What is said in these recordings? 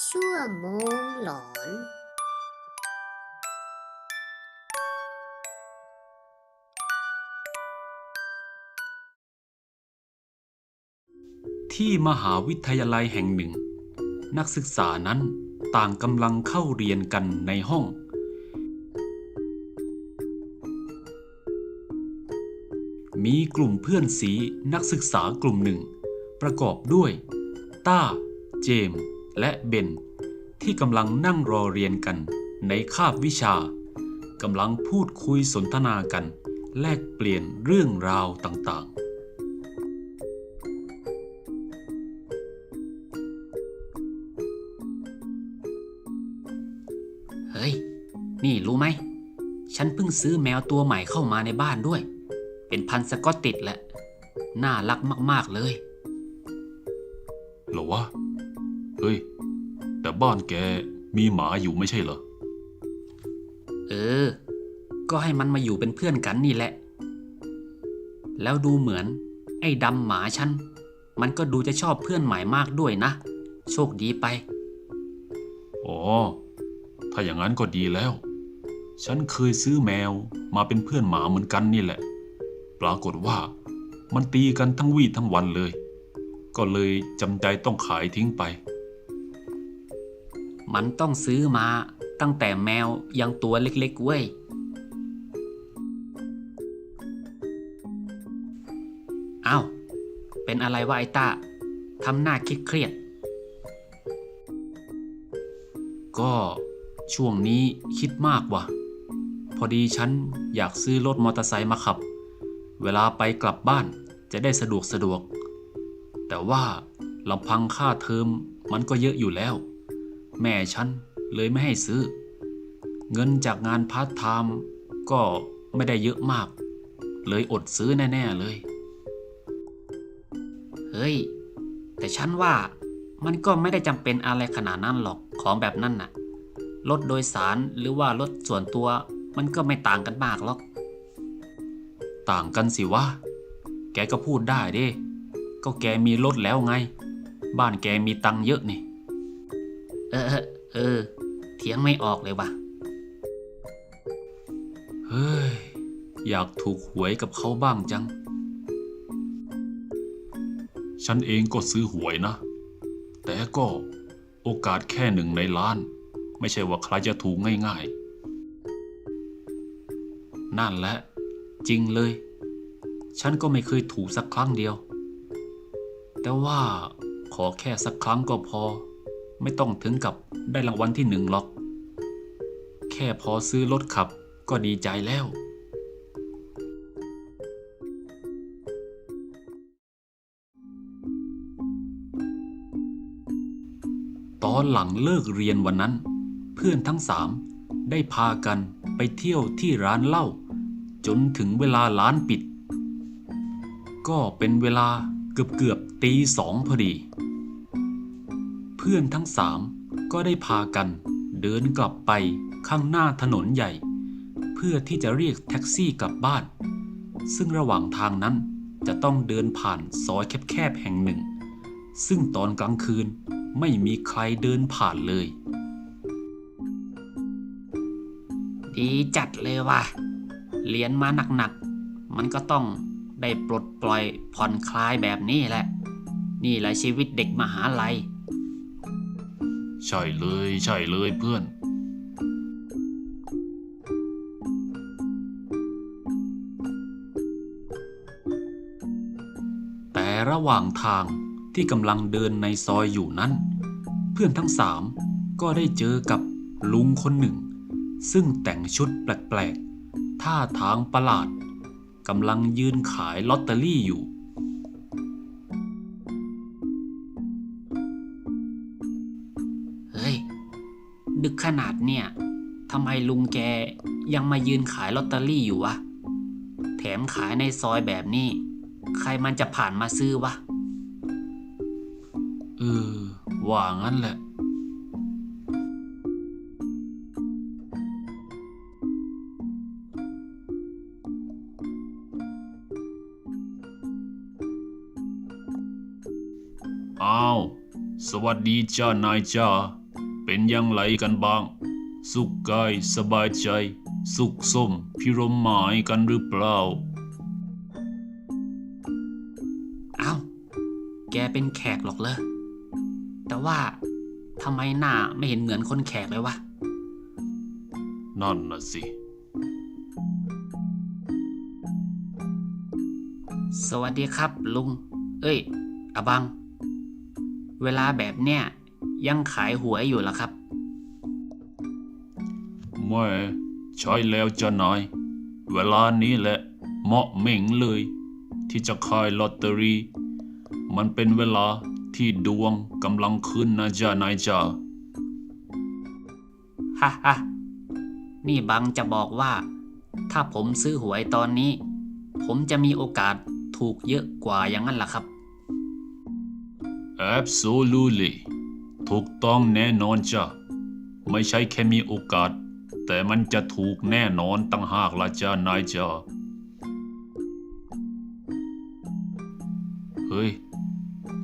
ชั่วโมงหลอน ที่มหาวิทยาลัยแห่งหนึ่ง นักศึกษานั้นต่างกำลังเข้าเรียนกันในห้อง มีกลุ่มเพื่อนสีนักศึกษากลุ่มหนึ่ง ประกอบด้วย ต้า เจมส์ และเบนที่กำลังนั่งรอเรียนกันในคาบวิชากำลังพูดคุยสนทนากัน แลกเปลี่ยนเรื่องราวต่างๆ เฮ้ย นี่รู้ไหม ฉันเพิ่งซื้อแมวตัวใหม่เข้ามาในบ้านด้วย เป็นพันธุ์สกอตติดแหละ น่ารักมาก ๆ เลยเหรอวะ เฮ้ย แต่บ้านแกมีหมาอยู่ไม่ใช่เหรอ เออ ก็ให้มันมาอยู่เป็นเพื่อนกันนี่แหละ แล้วดูเหมือน ไอ้ดำหมาฉัน มันก็ดูจะชอบเพื่อนใหม่มากด้วยนะ โชคดีไป อ๋อ ถ้าอย่างนั้นก็ดีแล้ว ฉันเคยซื้อแมวมาเป็นเพื่อนหมาเหมือนกันนี่แหละ ปรากฏว่า มันตีกันทั้งวี่ทั้งวันเลย ก็เลยจำใจต้องขายทิ้งไป มันต้องซื้อมาตั้งแต่แมวยังตัวเล็กๆเว้ย เอ้า เป็นอะไรวะไอ้ต้าทำหน้าคิดเครียด ก็ช่วงนี้คิดมากว่ะ พอดีฉันอยากซื้อรถมอเตอร์ไซค์มาขับ เวลาไปกลับบ้านจะได้สะดวกสะดวก แต่ว่าลำพังค่าเทอมมันก็เยอะอยู่แล้ว แม่ฉันเลยไม่ให้ซื้อ เงินจากงานพาร์ทไทม์ก็ไม่ได้เยอะมาก เลยอดซื้อแน่ ๆ เลย เฮ้ย แต่ฉันว่ามันก็ไม่ได้จำเป็นอะไรขนาดนั้นหรอกของแบบนั้นน่ะ รถโดยสารหรือว่ารถส่วนตัวมันก็ไม่ต่างกันมากหรอก ต่างกันสิวะ แกก็พูดได้ด้ก็แกมีรถแล้วไง บ้านแกมีตังค์เยอะนี่ เออ เออ เถียงไม่ออกเลยว่ะเฮ้ย อยากถูกหวยกับเขาบ้างจัง ฉันเองก็ซื้อหวยนะ แต่ก็โอกาสแค่หนึ่งในล้าน ไม่ใช่ว่าใครจะถูกง่ายๆ นั่นแหละ จริงเลย ฉันก็ไม่เคยถูกสักครั้งเดียว แต่ว่าขอแค่สักครั้งก็พอ ไม่ต้องถึงกับได้รางวัลที่หนึ่งหรอก แค่พอซื้อรถขับก็ดีใจแล้ว ตอนหลังเลิกเรียนวันนั้น เพื่อนทั้งสามได้พากันไปเที่ยวที่ร้านเหล้าจนถึงเวลาร้านปิด ก็เป็นเวลาเกือบเกือบตีสองพอดี พื่อนทั้งสามก็ได้พากันเดินกลับไปข้างหน้าถนนใหญ่ เพื่อที่จะเรียกแท็กซี่กลับบ้าน ซึ่งระหว่างทางนั้นจะต้องเดินผ่านซอยแคบๆแห่งหนึ่ง ซึ่งตอนกลางคืนไม่มีใครเดินผ่านเลย ดีจัดเลยว่ะเรียนมาหนักๆ มันก็ต้องได้ปลดปล่อยผ่อนคลายแบบนี้แหละ นี่แหละชีวิตเด็กมหาลัย ใช่เลยใช่เลยเพื่อน แต่ระหว่างทางที่กำลังเดินในซอยอยู่นั้น เพื่อนทั้งสามก็ได้เจอกับลุงคนหนึ่ง ซึ่งแต่งชุดแปลกๆท่าทางประหลาดกำลังยืนขายลอตเตอรี่อยู่ กขนาดเนี่ยทำไมลุงแกยังมายืนขายลอตเตอรี่อยู่วะ แถมขายในซอยแบบนี้ ใครมันจะผ่านมาซื้อวะ เออ ว่างั้นแหละอ้าว สวัสดีจ้านายจ้า เป็นอยังไรกันบ้าง สุขกายสบายใจ สุขสมพิรมหมายกันหรือเปล่าเอ้าแกเป็นแขกหรอกเหรอแต่ว่าทำไมหน้าไม่เห็นเหมือนคนแขกเลยวะ นั่นน่ะสิ สวัสดีครับลุง เอ้ยอาบัง เวลาแบบเนี้ย ยังขายหวยอยู่เหรอครับแม่ใช่แล้วจ้ะนายเวลานี้แหละเหมาะเหม่งเลย ที่จะขายลอตเตอรี่ มันเป็นเวลาที่ดวงกำลังขึ้นนะจ้ะนายจ้าฮ่าฮ่านี่บังจะบอกว่า ถ้าผมซื้อหวยตอนนี้ ผมจะมีโอกาสถูกเยอะกว่าอย่างนั้นล่ะครับ Absolutely ถูกต้องแน่นอนจ้ะ ไม่ใช่แค่มีโอกาส แต่มันจะถูกแน่นอนตั้งหากละจ้านายจ้าเฮ้ย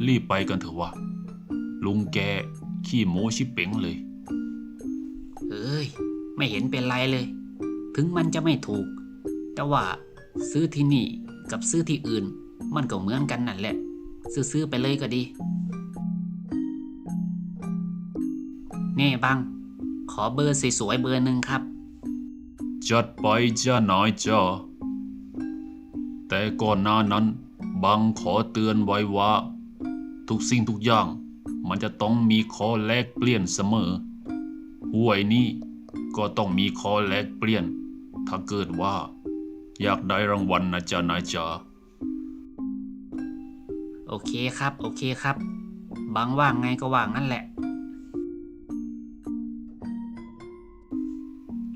รีบไปกันเถอะวะ ลุงแก ขี้โมชิเป๋งเลย เอ้ย ไม่เห็นเป็นไรเลย ถึงมันจะไม่ถูก แต่ว่าซื้อที่นี่กับซื้อที่อื่น มันก็เหมือนกันนั่นแหละ ซื้อๆไปเลยก็ดี นี่บัง ขอเบอร์สวยๆเบอร์หนึ่งครับ จัดไปจ้านายจ้าแต่ก่อนหน้านั้น บังขอเตือนไว้ว่า ทุกสิ่งทุกอย่าง มันจะต้องมีข้อแลกเปลี่ยนเสมอหวยนี้ก็ต้องมีข้อแลกเปลี่ยน ถ้าเกิดว่า อยากได้รางวัลนะจ้านายจ้าโอเคครับ โอเคครับบังว่าไงก็ว่างั้นแหละ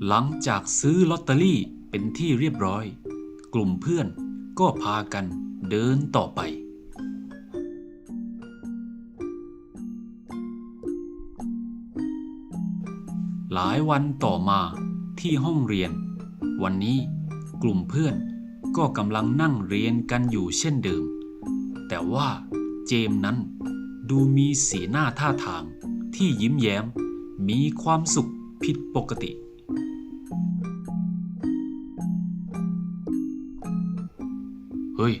หลังจากซื้อลอตเตอรี่เป็นที่เรียบร้อย กลุ่มเพื่อนก็พากันเดินต่อไป หลายวันต่อมาที่ห้องเรียน วันนี้กลุ่มเพื่อนก็กำลังนั่งเรียนกันอยู่เช่นเดิม แต่ว่าเจมส์นั้นดูมีสีหน้าท่าทางที่ยิ้มแย้ม มีความสุขผิดปกติ ฮ้ย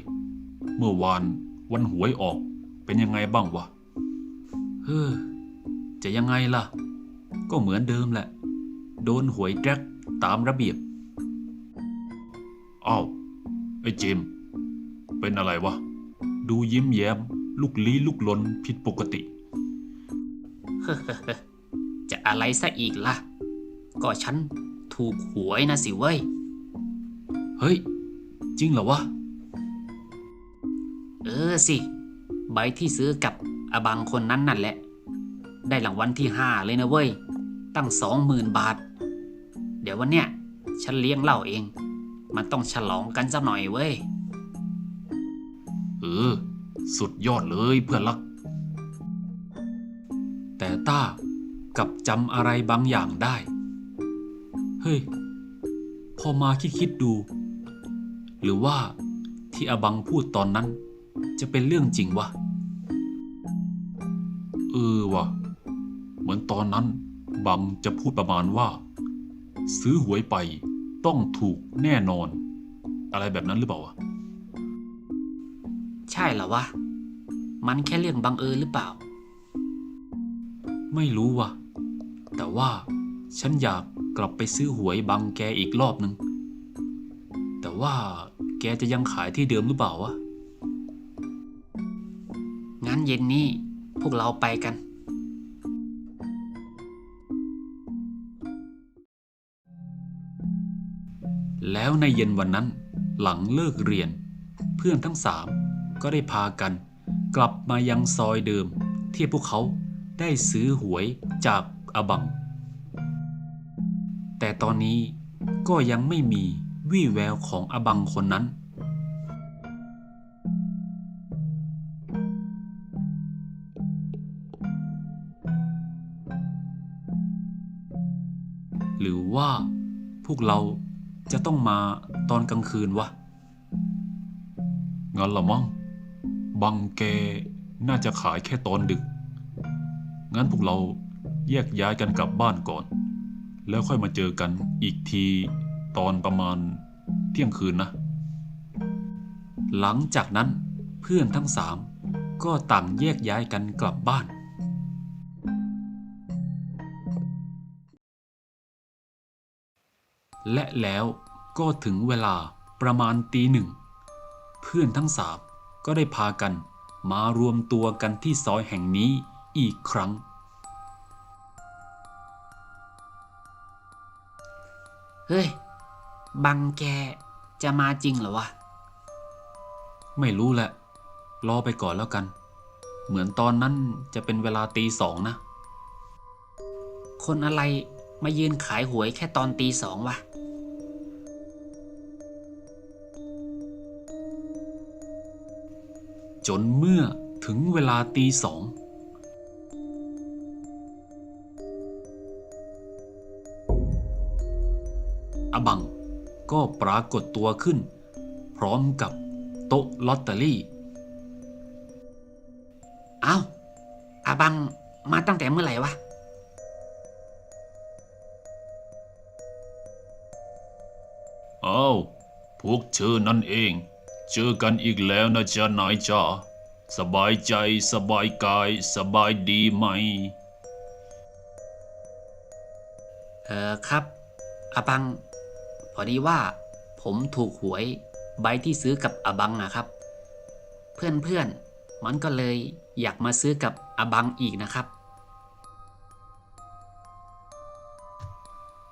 เมื่อวานวันหวยออกเป็นยังไงบ้างวะ เฮ้อ จะยังไงล่ะ ก็เหมือนเดิมแหละ โดนหวยแดกตามระเบียบ อ้าว ไอ้เจมส์เป็นอะไรวะ ดูยิ้มแย้ม ลุกลี้ลุกลนผิดปกติ จะอะไรซะอีกล่ะ ก็ฉันถูกหวยนะสิเว้ย เฮ้ย จริงเหรอวะ เออสิ ใบที่ซื้อกับอาบังคนนั้นนั่นแหละ ได้รางวัลที่ห้าเลยนะเว้ย ตั้งสองหมื่นบาท เดี๋ยววันเนี้ยฉันเลี้ยงเหล้าเอง มันต้องฉลองกันสักหน่อยเว้ย เออ สุดยอดเลยเพื่อนรัก แต่ต้ากับจำอะไรบางอย่างได้ เฮ้ย พอมาคิดคิดดู หรือว่าที่อบังพูดตอนนั้น จะเป็นเรื่องจริงวะ เออวะเหมือนตอนนั้นบังจะพูดประมาณว่า ซื้อหวยไปต้องถูกแน่นอน อะไรแบบนั้นหรือเปล่าวะ ใช่เหรอวะ มันแค่เรื่องบังเอิญหรือเปล่า ไม่รู้ว่ะแต่ว่าฉันอยากกลับไปซื้อหวยบังแกอีกรอบนึง แต่ว่าแกจะยังขายที่เดิมหรือเปล่าวะั้นเย็นนี้พวกเราไปกัน แล้วในเย็นวันนั้น หลังเลิกเรียน เพื่อนทั้งสามก็ได้พากัน กลับมายังซอยเดิม ที่พวกเขาได้ซื้อหวยจากอบัง แต่ตอนนี้ก็ยังไม่มีวี่แววของอบังคนนั้น ว่าพวกเราจะต้องมาตอนกลางคืนวะ งั้นละมั้ง บังแกน่าจะขายแค่ตอนดึก งั้นพวกเราแยกย้ายกันกลับบ้านก่อน แล้วค่อยมาเจอกันอีกทีตอนประมาณเที่ยงคืนนะ หลังจากนั้นเพื่อนทั้งสามก็ต่างแยกย้ายกันกลับบ้าน และแล้วก็ถึงเวลาประมาณตีหนึ่ง เพื่อนทั้งสามก็ได้พากันมารวมตัวกันที่ซอยแห่งนี้อีกครั้ง เฮ้ย บังแกจะมาจริงเหรอวะ ไม่รู้แหละ รอไปก่อนแล้วกัน เหมือนตอนนั้นจะเป็นเวลาตีสองนะ คนอะไรมายืนขายหวยแค่ตอนตีสองวะ จนเมื่อถึงเวลาตีสองอบังก็ปรากฏตัวขึ้น พร้อมกับโต๊ะลอตเตอรี่ เอ้าอาบังมาตั้งแต่เมื่อไหร่วะอ้าวพวกเธอนั่นเอง เจอกันอีกแล้วนะจ๊ะนายจ๋าสบายใจสบายกาย สบายดีไหม เออครับอาบัง พอดีว่า ผมถูกหวยใบที่ซื้อกับอาบังนะครับ เพื่อนๆมันก็เลยอยากมาซื้อกับอาบังอีกนะครับ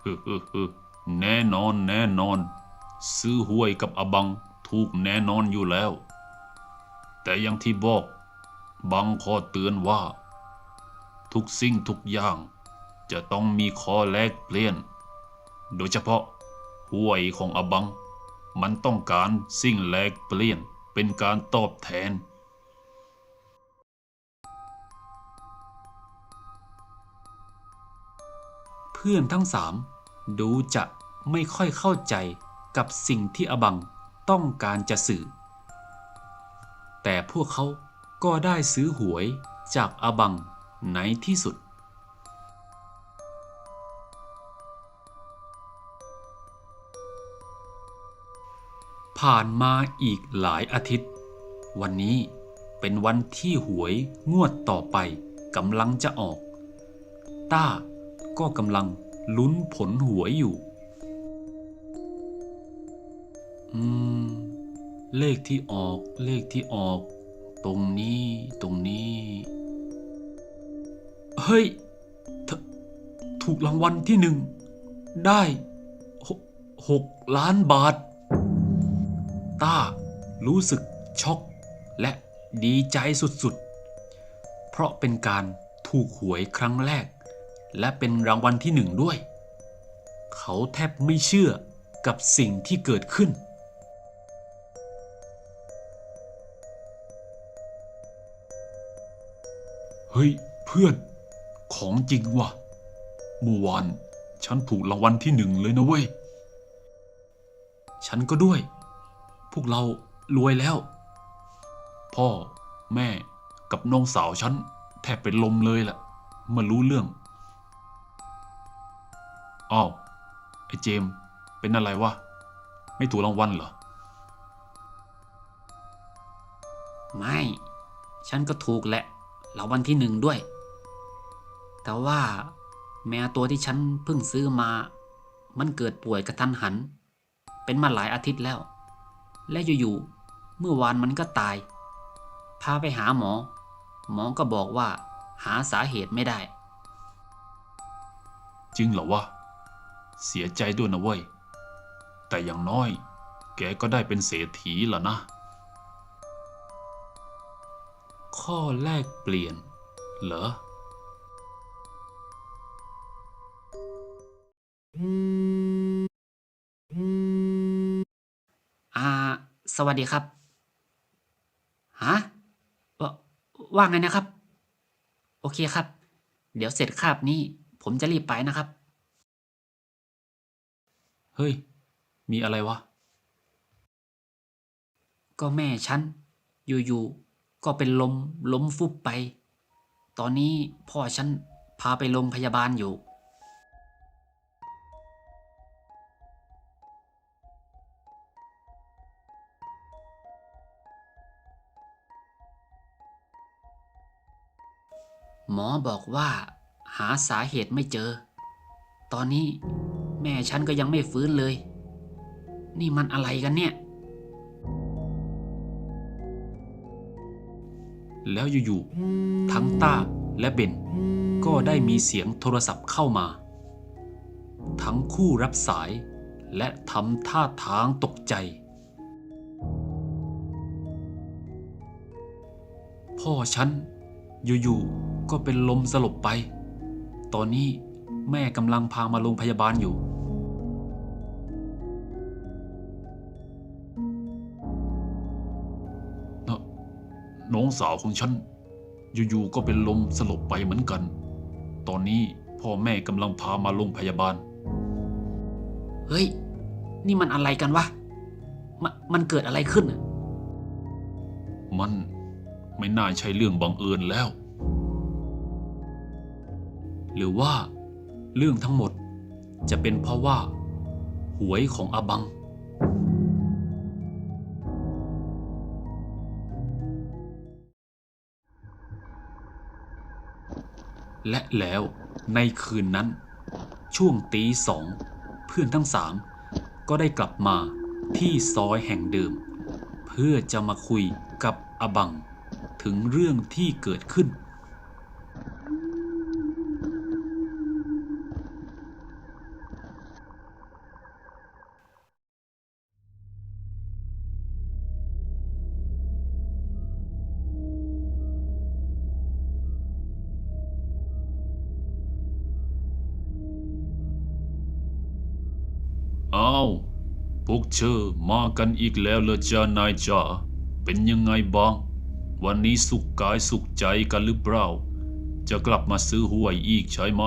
ฮึฮึฮึแน่นอนแน่นอน ซื้อหวยกับอบัง ถูกแน่นอนอยู่แล้ว แต่อยังที่บอกบังข้อเตือนว่า ทุกสิ่งทุกอย่างจะต้องมีข้อแลกเปลี่ยน โดยเฉพาะหวยของอบัง มันต้องการสิ่งแลกเปลี่ยนเป็นการตอบแทน เพื่อนทั้งสามดูจะไม่ค่อยเข้าใจกับสิ่งที่อบัง ต้องการจะสื่อ แต่พวกเขาก็ได้ซื้อหวยจากอบังในที่สุด ผ่านมาอีกหลายอาทิตย์ วันนี้เป็นวันที่หวยงวดต่อไปกำลังจะออก ต้าก็กำลังลุ้นผลหวยอยู่ อืม เลขที่ออกเลขที่ออก ตรงนี้ตรงนี้ เฮ้ย ถูกรางวัลที่หนึ่ง ได้หกหกล้านบาท ต้า รู้สึกช็อก และดีใจสุดๆ เพราะเป็นการถูกหวยครั้งแรก และเป็นรางวัลที่หนึ่งด้วย เขาแทบไม่เชื่อกับสิ่งที่เกิดขึ้น เฮ้ย เพื่อนของจริงว่ะเมื่อวานฉันถูกรางวัลที่หนึ่งเลยนะเว้ย ฉันก็ด้วย พวกเรารวยแล้ว พ่อแม่กับน้องสาวฉันแทบเป็นลมเลยแหละเมื่อรู้เรื่องอ้าวไอ้เจมเป็นอะไรวะ ไม่ถูกรางวัลเหรอ ไม่ ฉันก็ถูกแหละ รางวัลที่หนึ่งด้วย แต่ว่าแมวตัวที่ฉันเพิ่งซื้อมา มันเกิดป่วยกระทันหัน เป็นมาหลายอาทิตย์แล้ว และอยู่ๆเมื่อวานมันก็ตาย พาไปหาหมอ หมอก็บอกว่า หาสาเหตุไม่ได้ จริงเหรอวะ เสียใจด้วยนะเว้ย แต่อย่างน้อย แกก็ได้เป็นเศรษฐีแล้วนะ ข้อแลกเปลี่ยน เหรอ อ่า สวัสดีครับ ฮะวว่าไงนะครับ โอเคครับ เดี๋ยวเสร็จคาบนี้ ผมจะรีบไปนะครับ เฮ้ย มีอะไรวะ ก็แม่ฉัน อยู่ๆ ก็เป็นลมล้มฟุบไป ตอนนี้พ่อฉันพาไปโรงพยาบาลอยู่ หมอบอกว่าหาสาเหตุไม่เจอ ตอนนี้แม่ฉันก็ยังไม่ฟื้นเลย นี่มันอะไรกันเนี่ย แล้วอยู่ๆทั้งต้าและเบนก็ได้มีเสียงโทรศัพท์เข้ามา ทั้งคู่รับสายและทำท่าทางตกใจ พ่อฉันอยู่ๆก็เป็นลมสลบไป ตอนนี้แม่กำลังพามาโรงพยาบาลอยู่ น้องสาวของฉัน อยู่ๆก็เป็นลมสลบไปเหมือนกัน ตอนนี้พ่อแม่กำลังพามาโรงพยาบาล เฮ้ย นี่มันอะไรกันวะมนมันเกิดอะไรขึ้นน่ะมันไม่น่าใช่เรื่องบังเอิญแล้ว หรือว่าเรื่องทั้งหมดจะเป็นเพราะว่า หวยของอาบัง และแล้วในคืนนั้น ช่วงตีสอง เพื่อนทั้งสามก็ได้กลับมาที่ซอยแห่งเดิม เพื่อจะมาคุยกับอบัง ถึงเรื่องที่เกิดขึ้น วกเธอมากันอีกแล้วเหรอจ้านายจ๋าเป็นยังไงบ้าง วันนี้สุขกายสุขใจกันหรือเปล่า จะกลับมาซื้อหวยอีกใช่ไหม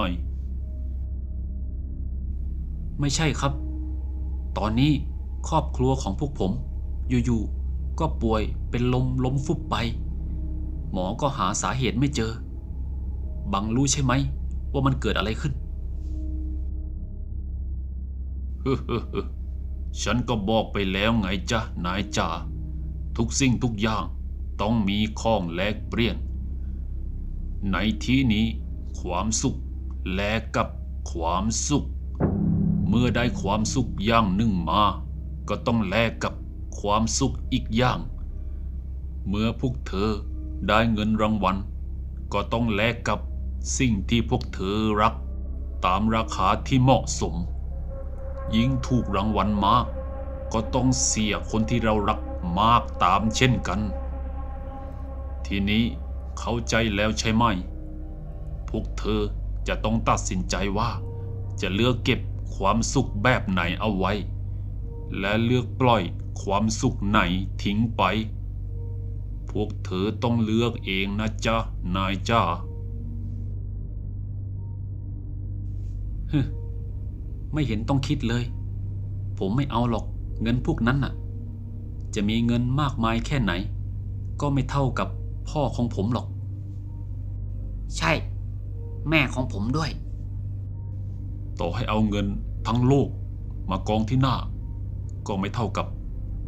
ไม่ใช่ครับ ตอนนี้ครอบครัวของพวกผม อยู่ๆก็ป่วยเป็นลมล้มฟุบไป หมอก็หาสาเหตุไม่เจอ บังรู้ใช่ไหม ว่ามันเกิดอะไรขึ้น เฮ้อ ฉันก็บอกไปแล้วไงจ๊ะนายจ๋าทุกสิ่งทุกอย่างต้องมีข้องแลกเปลี่ยน ในที่นี้ความสุขแลกกับความสุข เมื่อได้ความสุขอย่างหนึ่งมา ก็ต้องแลกกับความสุขอีกอย่าง เมื่อพวกเธอได้เงินรางวัล ก็ต้องแลกกับสิ่งที่พวกเธอรัก ตามราคาที่เหมาะสม ยิ่งถูกรางวัลมาก ก็ต้องเสียคนที่เรารักมากตามเช่นกัน ทีนี้เข้าใจแล้วใช่ไหม พวกเธอจะต้องตัดสินใจว่า จะเลือกเก็บความสุขแบบไหนเอาไว้ และเลือกปล่อยความสุขไหนทิ้งไป พวกเธอต้องเลือกเองนะจ๊ะ นายจ้าฮึ ไม่เห็นต้องคิดเลย ผมไม่เอาหรอกเงินพวกนั้นน่ะ จะมีเงินมากมายแค่ไหน ก็ไม่เท่ากับพ่อของผมหรอก ใช่ แม่ของผมด้วย ต่อให้เอาเงินทั้งโลกมากองที่หน้า ก็ไม่เท่ากับ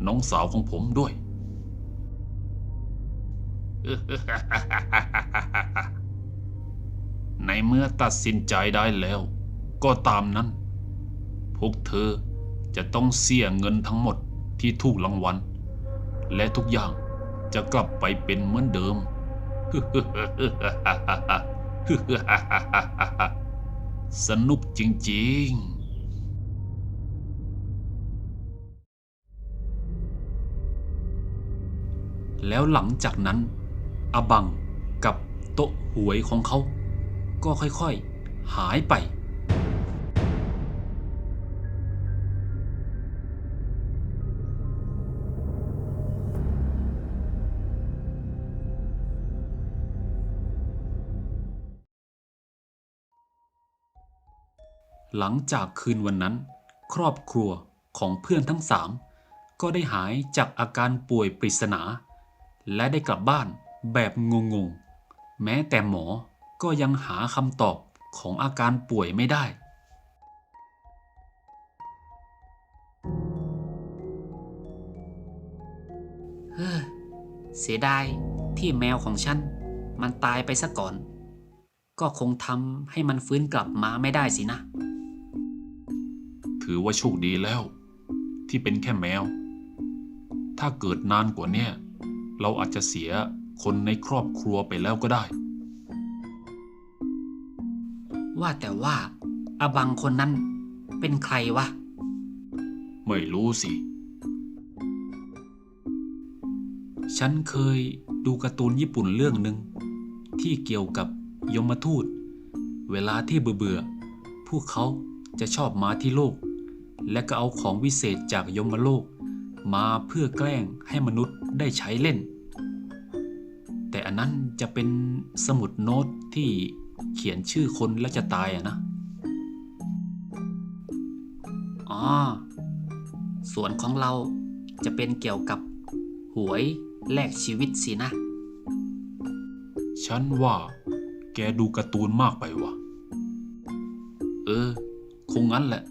น้องสาวของผมด้วย ในเมื่อตัดสินใจได้แล้ว ก็ตามนั้น พวกเธอจะต้องเสียเงินทั้งหมดที่ถูกรางวัล และทุกอย่างจะกลับไปเป็นเหมือนเดิม สนุกจริงๆแล้วหลังจากนั้น อบังกับโต๊ะหวยของเขา ก็ค่อยๆ หายไป หลังจากคืนวันนั้น ครอบครัวของเพื่อนทั้งสามก็ได้หายจากอาการป่วยปริศนา และได้กลับบ้านแบบงงๆ แม้แต่หมอก็ยังหาคำตอบของอาการป่วยไม่ได้ เฮ้อเสียดายที่แมวของฉัน มันตายไปซะก่อน ก็คงทำให้มันฟื้นกลับมาไม่ได้สินะ ถือว่าโชคดีแล้ว ที่เป็นแค่แมว ถ้าเกิดนานกว่าเนี้ยเราอาจจะเสียคนในครอบครัวไปแล้วก็ได้ ว่าแต่ว่าอาบังคนนั้นเป็นใครวะ ไม่รู้สิ ฉันเคยดูการ์ตูนญี่ปุ่นเรื่องหนึ่งที่เกี่ยวกับยมทูต เวลาที่เบื่อๆพวกเขาจะชอบมาที่โลก และก็เอาของวิเศษจากยมโลก มาเพื่อแกล้งให้มนุษย์ได้ใช้เล่น แต่อันนั้นจะเป็นสมุดโน้ตที่เขียนชื่อคนแล้วจะตายอะนะอ๋อส่วนของเราจะเป็นเกี่ยวกับหวยแลกชีวิตสินะ ฉันว่า แกดูการ์ตูนมากไปว่ะเออ คงงั้นแหละ